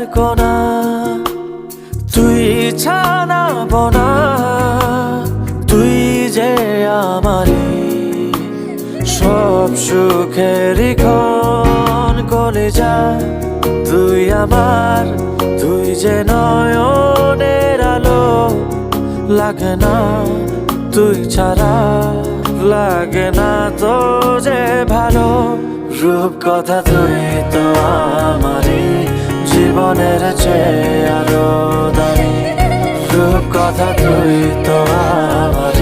চাঁদের কোনা তুই ছানা বনা, তুই যে আমারি সব সুখেরই ক্ষণ কলে যা তুই আমার, তুই যে নয়নের আলো, লাগে না তুই ছাড়া, লাগে না তো যে ভালো রূপ তুই তো আমারই জীবনের চেয়ে আরও দামি। রূপ কথা তুই তো আমারই